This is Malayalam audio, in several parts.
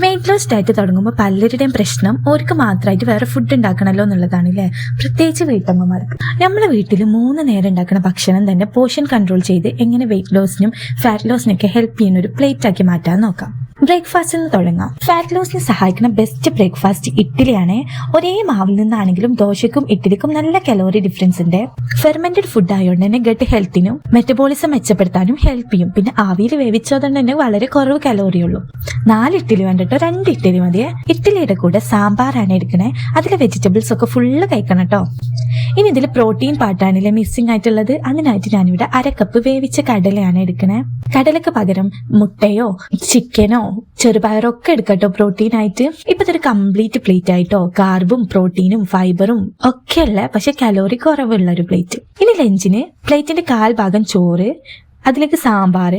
വെയിറ്റ് ലോസ് ഡയറ്റ് തുടങ്ങുമ്പോൾ പലരുടെയും പ്രശ്നം അവർക്ക് മാത്രമായിട്ട് വേറെ ഫുഡ് ഉണ്ടാക്കണമല്ലോ എന്നുള്ളതാണ് അല്ലേ പ്രത്യേകിച്ച് വീട്ടമ്മമാർക്ക്. നമ്മുടെ വീട്ടിൽ മൂന്ന് നേരം ഉണ്ടാക്കുന്ന ഭക്ഷണം തന്നെ പോഷൻ കൺട്രോൾ ചെയ്ത് എങ്ങനെ വെയിറ്റ് ലോസിനും ഫാറ്റ് ലോസിനൊക്കെ ഹെൽപ്പ് ചെയ്യുന്ന ഒരു പ്ലേറ്റ് ആക്കി മാറ്റാൻ നോക്കാം. ബ്രേക്ക്ഫാസ്റ്റിൽ നിന്ന് തുടങ്ങാം. ഫാറ്റ് ലോസിന് സഹായിക്കുന്ന ബെസ്റ്റ് ബ്രേക്ക്ഫാസ്റ്റ് ഇഡ്ഡലിയാണ്. ഒരേ മാവിൽ നിന്നാണെങ്കിലും ദോശയ്ക്കും ഇഡ്ഡലിക്കും നല്ല കലോറി ഡിഫറൻസ് ഉണ്ട്. ഫെർമെന്റഡ് ഫുഡ് ആയതുകൊണ്ട് തന്നെ ഗട്ട് ഹെൽത്തിനും മെറ്റബോളിസം മെച്ചപ്പെടുത്താനും ഹെൽപ്പ് ചെയ്യും. പിന്നെ ആവിയിൽ വേവിച്ചതുകൊണ്ട് തന്നെ വളരെ കുറവ് കലോറി ഉള്ളൂ. നാല് ഇഡ്ഡലി വേണ്ടിട്ടോ രണ്ട് ഇഡ്ഡലി മതിയെ. ഇഡ്ഡലിയുടെ കൂടെ സാമ്പാറാണ് എടുക്കണേ. അതിലെ വെജിറ്റബിൾസ് ഒക്കെ ഫുള്ള് കഴിക്കണം കേട്ടോ ഇനി ഇതിൽ പ്രോട്ടീൻ പാട്ടാണില്ലേ മിസ്സിംഗ് ആയിട്ടുള്ളത്. അതിനായിട്ട് ഞാനിവിടെ അര കപ്പ് വേവിച്ച കടലയാണ് എടുക്കണേ. കടലക്ക് പകരം മുട്ടയോ ചിക്കനോ ചെറുപയറോ ഒക്കെ എടുക്കട്ടോ പ്രോട്ടീൻ ആയിട്ട് ഇപ്പൊ ഇതൊരു കംപ്ലീറ്റ് പ്ലേറ്റ് ആയിട്ടോ കാർബും പ്രോട്ടീനും ഫൈബറും ഒക്കെ അല്ല പക്ഷെ കലോറി കുറവുള്ള ഒരു പ്ലേറ്റ് ഇനി ലഞ്ചിന് പ്ലേറ്റിന്റെ കാൽ ഭാഗം ചോറ് അതിലേക്ക് സാമ്പാർ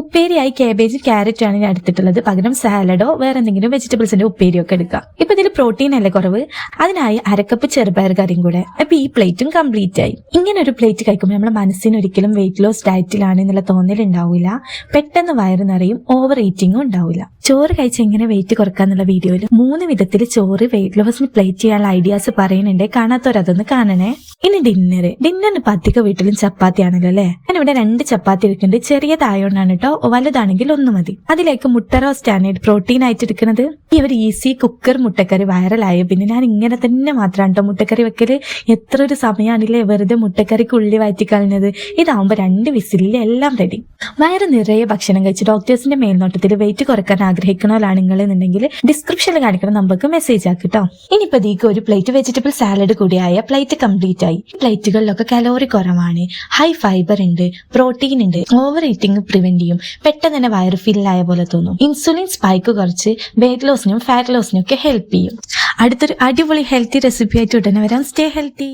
ഉപ്പേരിയായി കാബേജ് ക്യാരറ്റ് ആണ് ഞാൻ എടുത്തിട്ടുള്ളത്. പകരം സാലഡോ വേറെ എന്തെങ്കിലും വെജിറ്റബിൾസിന്റെ ഉപ്പേരിയോ ഒക്കെ എടുക്കാം. ഇപ്പൊ ഇതിൽ പ്രോട്ടീൻ അല്ലേ കുറവ്? അതിനായി അരക്കപ്പ് ചെറുപയർ കറിയും കൂടെ. അപ്പൊ ഈ പ്ലേറ്റും കംപ്ലീറ്റ് ആയി. ഇങ്ങനെ ഒരു പ്ലേറ്റ് കഴിക്കുമ്പോൾ നമ്മുടെ മനസ്സിന് ഒരിക്കലും വെയിറ്റ് ലോസ് ഡയറ്റിലാണ് എന്നുള്ള തോന്നൽ ഉണ്ടാവില്ല. പെട്ടെന്ന് വയറ് നിറയും ഓവർ ഈറ്റിംഗും ഉണ്ടാവില്ല. ചോറ് കഴിച്ച് എങ്ങനെ വെയിറ്റ് കുറക്കാന്നുള്ള വീഡിയോയിൽ മൂന്ന് വിധത്തിൽ ചോറ് വെയിറ്റ് ലോസിന് പ്ലേറ്റ് ചെയ്യാനുള്ള ഐഡിയാസ് പറയുന്നുണ്ട് കാണാത്തവരതൊന്ന് കാണണേ. ഇനി ഡിന്നർ ഡിന്നറിന് പത്തിക്ക് വീട്ടിലും ചപ്പാത്തി ആണല്ലോ അല്ലേ? ഞാനിവിടെ രണ്ട് ചപ്പാത്തി എടുക്കുന്നുണ്ട്. ചെറിയതായോണ്ടാണ് കേട്ടോ വലുതാണെങ്കിൽ ഒന്ന് മതി. അതിലേക്ക് മുട്ട ആണ് പ്രോട്ടീൻ ആയിട്ട് എടുക്കുന്നത്. ഈ ഒരു ഈസി കുക്കർ മുട്ടക്കറി വൈറലായ പിന്നെ ഞാൻ ഇങ്ങനെ തന്നെ മാത്രമാണ് കേട്ടോ മുട്ടക്കറി വെക്കൽ. എത്ര ഒരു സമയമാണല്ലേ വെറുതെ മുട്ടക്കറിക്ക് ഉള്ളി വയറ്റി കളഞ്ഞത്. ഇതാവുമ്പോ രണ്ട് വിസിലിൽ എല്ലാം റെഡി വയറ് നിറയെ ഭക്ഷണം കഴിച്ച് ഡോക്ടേഴ്സിന്റെ മേൽനോട്ടത്തിൽ വെയിറ്റ് കുറയ്ക്കാൻ ആഗ്രഹിക്കണമല്ലാണ് നിങ്ങൾ എന്നുണ്ടെങ്കിൽ ഡിസ്ക്രിപ്ഷനിൽ കാണിക്കണം നമുക്ക് മെസ്സേജ് ആക്കി കേട്ടോ ഇനിയിപ്പോ ദീക്ക് ഒരു പ്ലേറ്റ് വെജിറ്റബിൾ സാലഡ് കൂടിയായ പ്ലേറ്റ് കംപ്ലീറ്റ് ആയി ഈ പ്ലേറ്റുകളിലൊക്കെ കലോറി കുറവാണ്. ഹൈ ഫൈബർ ഉണ്ട് പ്രോട്ടീൻ ഉണ്ട്. ഓവർ ഈറ്റിംഗ് പ്രിവെന്റ് ചെയ്യും. പെട്ടെന്ന് തന്നെ വയറ് ഫില്ലായ പോലെ തോന്നും. ഇൻസുലിൻ സ്പൈക്ക് കുറച്ച് വെയിറ്റ് ലോസിനും ഫാറ്റ് ലോസിനും ഒക്കെ ഹെൽപ്പ് ചെയ്യും. അടുത്തൊരു അടിപൊളി ഹെൽത്തി റെസിപ്പി ആയിട്ട് ഉടനെ വരാം. Stay healthy